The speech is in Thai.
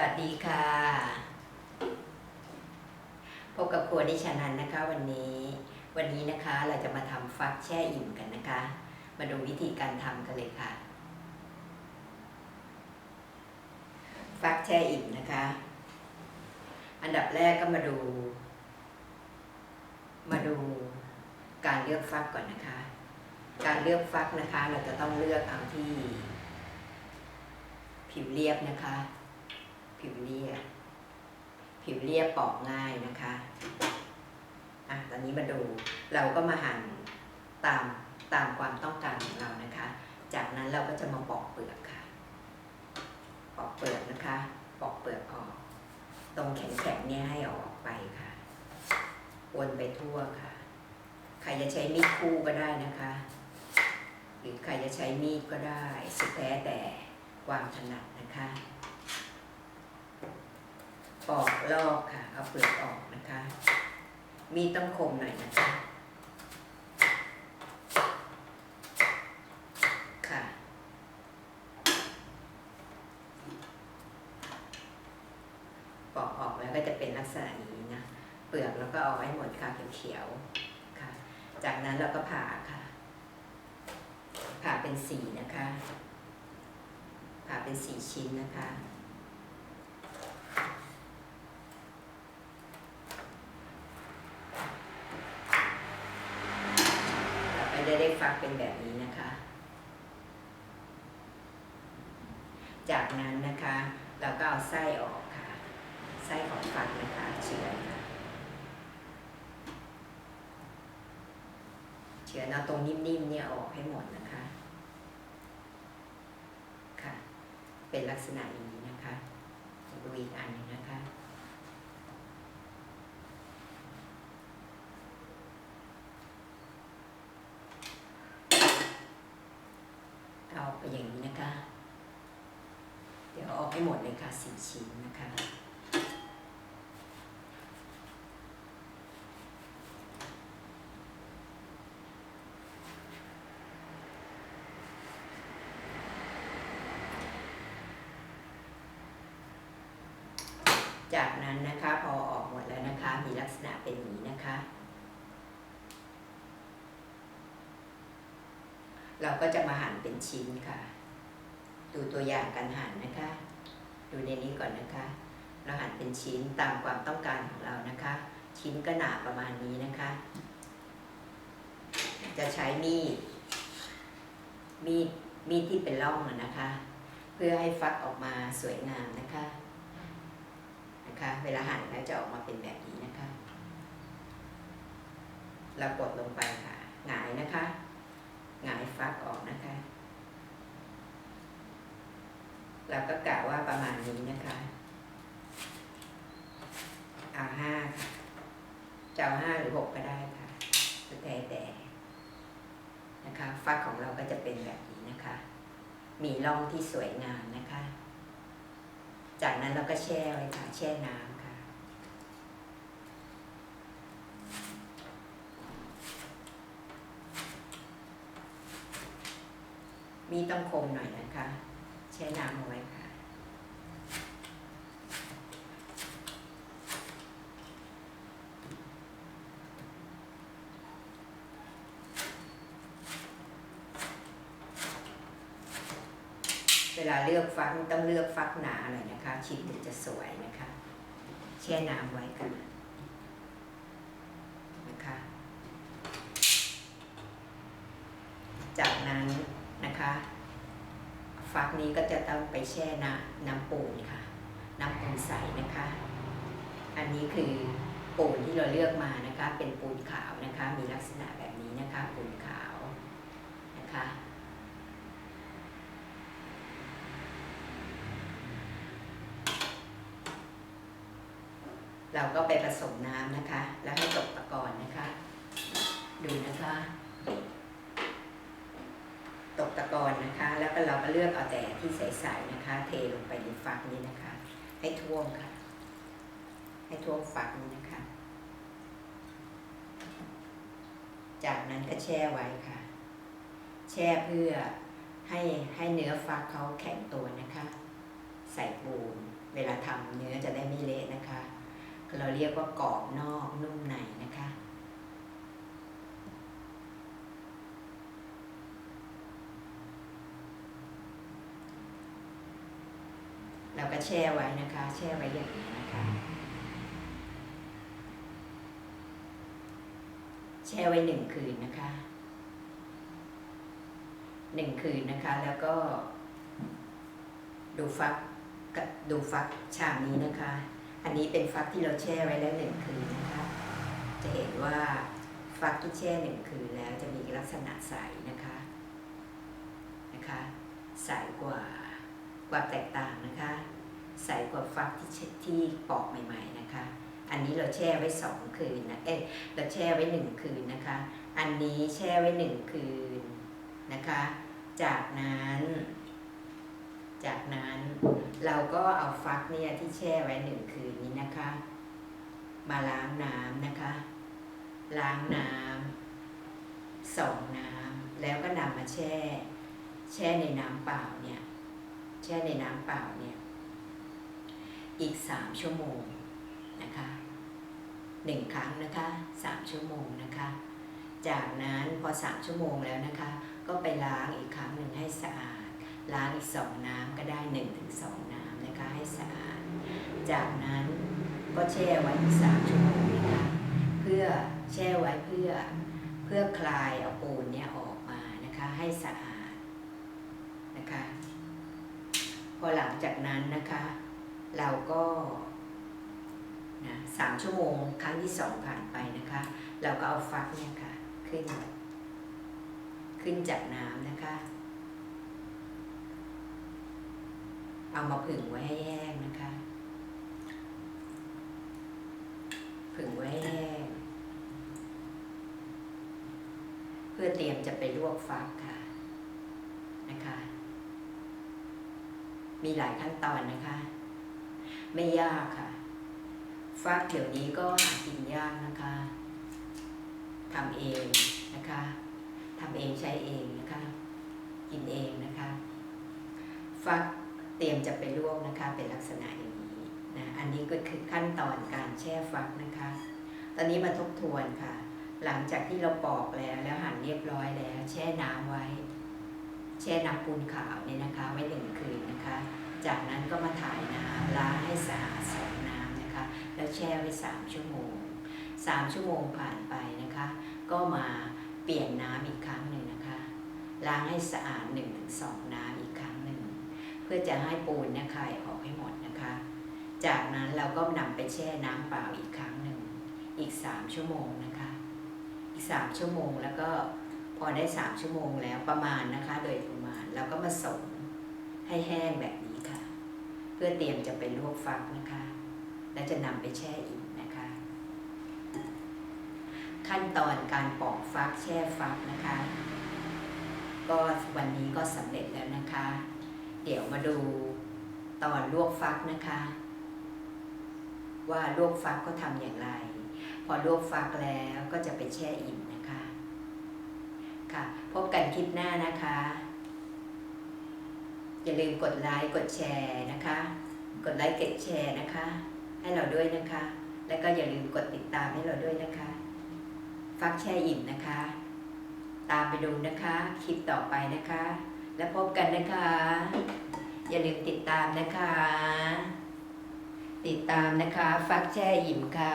วัสดีค่ะ พบกับครัวดิฉันนันนะคะ วันนี้ วันนี้นะคะเราจะมาทำฟักแช่อิ่มกันนะคะ มาดูวิธีการทำกันเลยค่ะ ฟักแช่อิ่มนะคะ อันดับแรกก็มาดู มาดูการเลือกฟักก่อนนะคะ การเลือกฟักนะคะ เราจะต้องเลือกเอาที่ผิวเรียบนะคะ ผิวเรียบผิวเรียบปอกง่ายนะคะ อะ ตอนนี้มาดู เราก็มาหั่นตามตามความต้องการของเรานะคะ จากนั้นเราก็จะมาปอกเปลือกค่ะ ปอกเปลือกนะคะ ปอกเปลือกออก ตรงแข็งๆเนี่ยให้อออกไปค่ะ วนไปทั่วค่ะ ใครจะใช้มีดคู่ก็ได้นะคะ หรือใครจะใช้มีดก็ได้ สุดแท้แต่ความถนัดนะคะ ปอกลอกค่ะ เอาเปลือกออกนะคะ มีต้องคมหน่อยนะคะ ค่ะ ปอกออกแล้วก็จะเป็นลักษณะนี้นะ เปลือกแล้วก็เอาไว้หมดค่ะเขียวๆค่ะ จากนั้นเราก็ผ่าค่ะ ผ่าเป็นสีนะคะ ผ่าเป็นสี่ชิ้นนะคะ จะได้ฟักเป็นแบบนี้นะคะ จากนั้นนะคะ เราก็เอาไส้ออกค่ะ ไส้ของฟักนะคะเฉือนค่ะเฉือนเอาตรงนิ่มๆเนี่ยออกให้หมดนะคะ ค่ะ เป็นลักษณะอย่างนี้นะคะดูอีกอันหนึงนะคะ เอาไปอย่างนี้นะคะ เดี๋ยวอออกให้หมดเลยค่ะสี่ชิ้นนะคะจากนั้นนะคะพอออกหมดแล้วนะคะ มีลักษณะเป็นอย่างนี้นะคะ เราก็จะมาหั่นเป็นชิ้นค่ะ ดูตัวอย่างการหั่นนะคะ ดูในนี้ก่อนนะคะ เราหั่นเป็นชิ้นตามความต้องการของเรานะคะ ชิ้นก็หนาประมาณนี้นะคะ จะใช้มีด มีด มีดที่เป็นร่องนะคะ เพื่อให้ฟักออกมาสวยงามนะคะ นะคะ เวลาหั่นแล้วจะออกมาเป็นแบบนี้นะคะ เรากดลงไปค่ะ หงายนะคะ หงายฟักออกนะคะเราก็กะว่าประมาณนี้นะคะเอาห้าค่ะจะเอาห้าหรือหกก็ได้ค่ะสุดแต่แต่นะคะฟักของเราก็จะเป็นแบบนี้นะคะ มีร่องที่สวยงามนะคะ จากนั้นเราก็แช่ไว้ค่ะแช่น้ำค่ะ มีต้องคมหน่อยนะคะแช่น้ำเอาไว้ค่ะ เวลาเลือกฟักต้องเลือกฟักหนาหน่อยนะคะ ชิ้นถึงจะสวยนะคะ แช่น้ำไว้ค่ะ จากนั้นนะคะ ฟัก นี้ก็จะต้องไปแช่น้ำน้ำปูนค่ะ น้ำปูนใสนะคะ อันนี้คือปูนที่เราเลือกมานะคะ เป็นปูนขาวนะคะ มีลักษณะแบบนี้นะคะ ปูนขาวนะคะ เราก็ไปผสมน้ำนะคะ แล้วให้ตกตะกอนนะคะ ดูนะคะ ตกตะกอนนะคะ ก็เราก็เลือกเอาแต่ที่ใสๆนะคะ เทลงไปในฟักนี้นะคะ ให้ท่วมค่ะ ให้ท่วมฟักนี้นะคะ จากนั้นก็แช่ไว้ค่ะ แช่เพื่อให้ให้เนื้อฟักเขาแข็งตัวนะคะ ใส่ปูน เวลาทำเนื้อจะได้ไม่เละนะคะ เราเรียกว่ากรอบนอกนุ่มในนะคะ เราก็ แช่ไว้นะคะ แช่ไว้อย่างนี้นะคะ แช่ไว้หนึ่งคืนนะคะหนึ่งคืนนะคะ แล้วก็ ดูฟักดูฟักชามนี้นะคะ อันนี้เป็นฟักที่เราแช่ไว้แล้วหนึ่งคืนนะคะ จะเห็นว่าฟักที่แช่หนึ่งคืนแล้วจะมีลักษณะใสนะคะนะคะ ใสกว่าความแตกต่างนะคะ ใสกว่าฟักที่ที่ปอกใหม่ ๆนะคะ อันนี้เราแช่ไว้สองคืนนะเอ๊ะเราแช่ไว้หนึ่งคืนนะคะ อันนี้แช่ไว้หนึ่งคืนนะคะ จากนั้น จากนั้นเราก็เอาฟักเนี่ยที่แช่ไว้หนึ่งคืนนี้นะคะ มาล้างน้ำนะคะ ล้างน้ำสองน้ำแล้วก็นำมาแช่ แช่ในน้ำเปล่าเนี่ยแช่ในน้ำเปล่าเนี่ย อีกสามชั่วโมงนะคะหนึ่งครั้งนะคะสามชั่วโมงนะคะ จากนั้นพอสามชั่วโมงแล้วนะคะ ก็ไปล้างอีกครั้งหนึ่งให้สะอาด ล้างอีกสองน้ำก็ได้หนึ่งถึงสองน้ำนะคะให้สะอาด จากนั้นก็แช่ไว้อีกสามชั่วโมงนะคะเพื่อแช่ไว้เพื่อเพื่อคลายเอาปูนเนี่ยออกมานะคะให้สะอาดนะคะ พอหลังจากนั้นนะคะ เราก็นะสามชั่วโมงครั้งที่สองผ่านไปนะคะ เราก็เอาฟักเนี่ยค่ะ ขึ้น ขึ้นจากน้ำนะคะ เอามาผึ่งไว้ให้แห้งนะคะ ผึ่งไว้ให้แห้ง เพื่อเตรียมจะไปลวกฟักค่ะนะคะ มีหลายขั้นตอนนะคะ ไม่ยากค่ะฟักเดี๋ยวนี้ก็หากินยากนะคะทำเองนะคะทำเองใช้เองนะคะ กินเองนะคะ ฟักเตรียมจะไปลวกนะคะ เป็นลักษณะอย่างนี้นะอันนี้ก็คือขั้นตอนการแช่ฟักนะคะ ตอนนี้มาทบทวนค่ะ หลังจากที่เราปอกแล้วแล้วหั่นเรียบร้อยแล้ว แช่น้ำไว้ แช่น้ำปูนขาวเนี่ยนะคะ ไว้หนึ่งคืนนะคะ จากนั้นก็มาถ่ายน้ำล้างให้สะอาดสองน้ำนะคะ แล้วแช่ไว้สามชั่วโมงสามชั่วโมงผ่านไปนะคะ ก็มาเปลี่ยนน้ำอีกครั้งหนึ่งนะคะ ล้างให้สะอาด1นถึงสน้ำอีกครั้งหนึ่ง เพื่อจะให้ปูนเนี่ยคายออกให้หมดนะคะ จากนั้นเราก็นำไปแช่น้ำเปล่าอีกครั้งหนึ่ง อีก 3 ชั่วโมงนะคะ อีก 3 ชั่วโมงแล้วก็พอได้ 3 ชั่วโมงแล้วประมาณนะคะ โดยประมาณเราก็มาส่งให้แห้งแบบ เพื่อเตรียมจะไปลวกฟักนะคะ และจะนำไปแช่อิ่มนะคะ ขั้นตอนการปอกฟักแช่ฟักนะคะ ก็วันนี้ก็สำเร็จแล้วนะคะ เดี๋ยวมาดูตอนลวกฟักนะคะ ว่าลวกฟักก็ทำอย่างไร พอลวกฟักแล้วก็จะไปแช่อิ่มนะคะค่ะ พบกันคลิปหน้านะคะ อย่าลืมกดไลค์กดแชร์นะคะ กดไลค์กดแชร์นะคะ ให้เราด้วยนะคะ แล้วก็อย่าลืมกดติดตามให้เราด้วยนะคะ ฟักแช่อิ่มนะคะ ตามไปดูนะคะคลิปต่อไปนะคะ แล้วพบกันนะคะ อย่าลืมติดตามนะคะ ติดตามนะคะ ฟักแช่อิ่มค่ะ